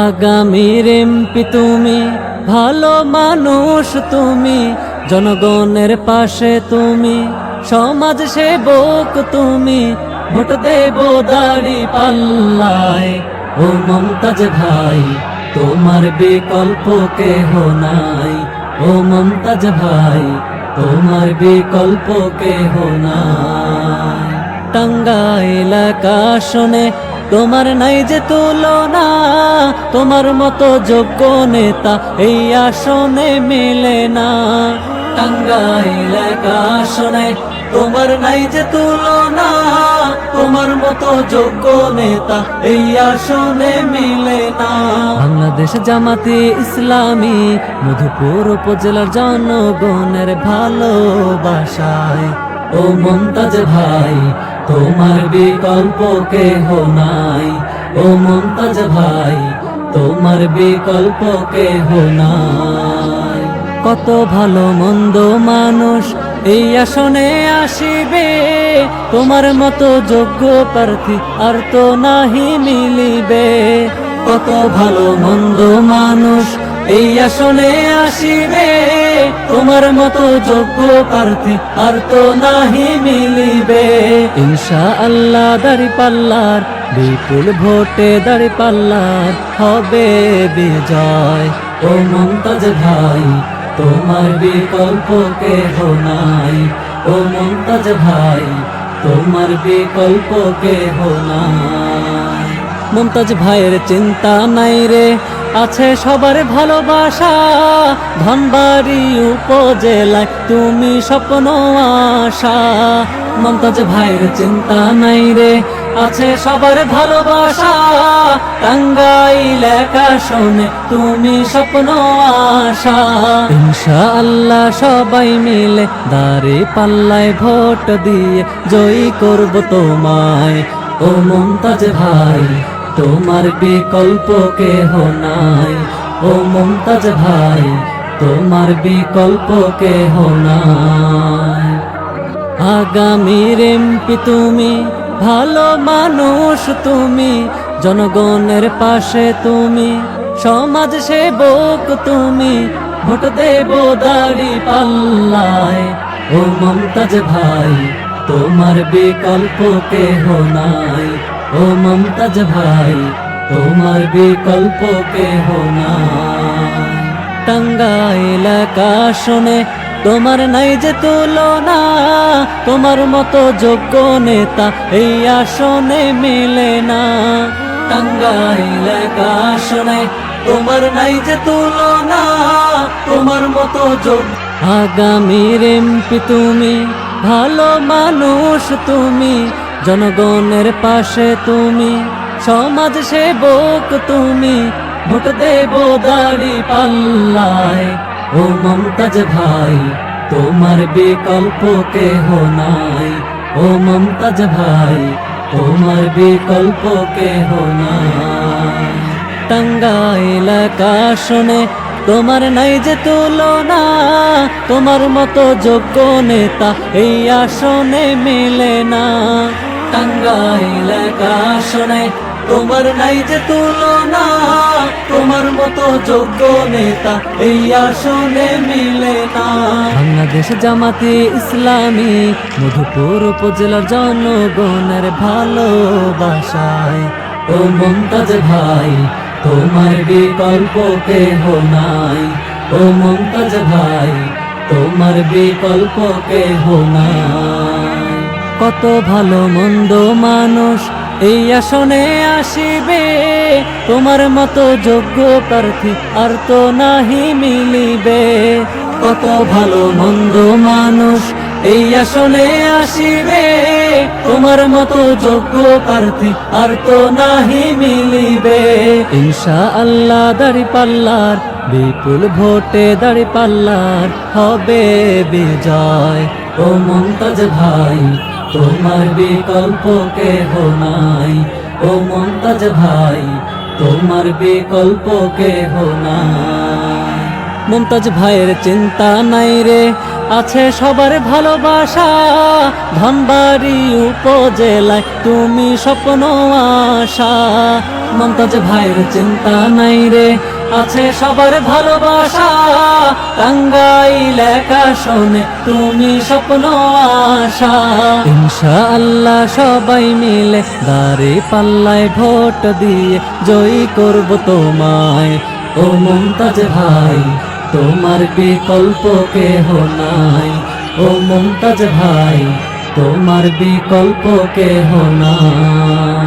আগামীর এমপি তুমি, ভালো মানুষ তুমি, জনগণের পাশে তুমি সমাজ সেবক তুমি, ভোট দেব দাড়ি পাল্লায়। ও মমতাজ ভাই, তোমার বিকল্প কেহ নাই। ও মমতাজ ভাই, তোমার বিকল্প কেহ নাই। টাঙ্গা এলাকা শোনে তোমার নাই যে তুলনা, তোমার মতো যোগ্য নেতা এই আসনে মেলে না। টাঙ্গা এলাকা শোনে তোমার নাই যে তুলনা, তোমার মতো যোগ্য নেতা এই আসনে মিলে না। বাংলাদেশ জামাতে ইসলামী, মধুপুর উপজেলার জনগণের ভালোবাসায়। ও মমতাজ ভাই তোমার বিকল্প কেহ নাই। ও মমতাজ ভাই, তোমার বিকল্প কেহ নাই। কত ভালো মন্দ মানুষ এই আসনে আসিবে। তোমার মতো যোগ্য প্রার্থী আর তো নাহি মিলিবে। কত ভালো মন্দ মানুষ এই আসনে আসিবে, তোমার মতো যোগ্য প্রার্থী আর তো নাহি মিলিবে। ইনশা আল্লাহ দাড়ি পাল্লার বিপুল ভোটে দাড়ি পাল্লার হবে বিজয়। ও মমতাজ ভাই, তোমার বিকল্প কেহ নাই। ও মমতাজ ভাই, তোমার বিকল্প কেহ নাই। মমতাজ ভাইয়ের চিন্তা নাই রে আছে সবার ভালোবাসা, ধনবাড়ি উপজেলায় তুমি স্বপ্ন আশা। মমতাজ ভাইয়ের চিন্তা নাই রে, আছে সবার ভালোবাসা। টাঙ্গাই লেখা শোনে তুমি স্বপ্ন আশা। ইনশা আল্লাহ সবাই মিলে দাঁড়ে পাল্লায় ভোট দিয়ে জয়ী করব তোমায়। ও মমতাজ ভাই তোমার বিকল্প কেহ নাই। ও মমতাজ ভাই, তোমার বিকল্প কেহ নাই। আগামীর এমপি তুমি, ভালো মানুষ তুমি, জনগণের পাশে তুমি, সমাজ সেবক তুমি, ভোট দেব দাড়ি পাল্লায়। ও মমতাজ ভাই, তোমার বিকল্প কেহ নাই। ও মমতাজ ভাই, তোমার বিকল্প কেহ নাই। টাঙ্গা এলাকা তোমার নাই যে তুলনা, তোমার মতো যোগ্য নেতা এই আসনে মিলে না। টাঙ্গা এলাকা তোমার নাই যে তুলনা, তোমার মতো যোগ্য। আগামীর এমপি তুমি, ভালো মানুষ তুমি জনগণের পাশে তুমি, সমাজ সেবক তুমি, ভোট দেব দাড়ি পাল্লায়। ও মমতাজ ভাই, তোমার বিকল্প কেহ নাই। ও মমতাজ ভাই, তোমার বিকল্প কেহ নাই। টাঙ্গা এলাকা শোনে, তোমার নাই যে তুলনা, তোমার মতো যোগ্য নেতা এই আসনে মিলে না। তোমার নাই যে তুলনা, তোমার মতো যোগ্য নেতা, এই আসনে মিলে না। বাংলাদেশ জামাতে ইসলামী, মধুপুর উপজেলার জনগণের ভালোবাসায়। ও মমতাজ ভাই, তোমার বিকল্প কেহ নাই। ও মমতাজ ভাই, তোমার বিকল্প কেহ নাই। কত ভালো মন্দ মানুষ, এই আসনে আসিবে। তোমার মতো যোগ্য প্রার্থী আর তো নাহি মিলিবে। কত ভালো মন্দ মানুষ, এই আসনে আসিবে। তোমার মতো যোগ্য প্রার্থী আর তো নাহি মিলিবে। ইনশা আল্লাহ দাড়ি পাল্লার বিপুল ভোটে দাড়ি পাল্লার হবে বিজয়। ও মমতাজ ভাই তোমার বিকল্প কেহ নাই। ও মমতাজ ভাই তোমার বিকল্প কেহ নাই। মুমতাজ ভাইয়ের চিন্তা নাই রে, আছে সবার ভালোবাসা। ধনবাড়ি উপজেলায় তুমি স্বপ্ন আশা। মুমতাজ ভাইয়ের চিন্তা নাই রে, আছে সবার ভালোবাসা। টাঙ্গাইল একা শোনে তুমি স্বপ্ন আশা। ইনশা আল্লাহ সবাই মিলে দাঁড়ে পাল্লায় ভোট দিয়ে জয়ী করব তোমায়। ও মুমতাজ ভাই। তোমার বিকল্প কেহ নাই। ও মমতাজ ভাই তোমার বিকল্প কেহ নাই।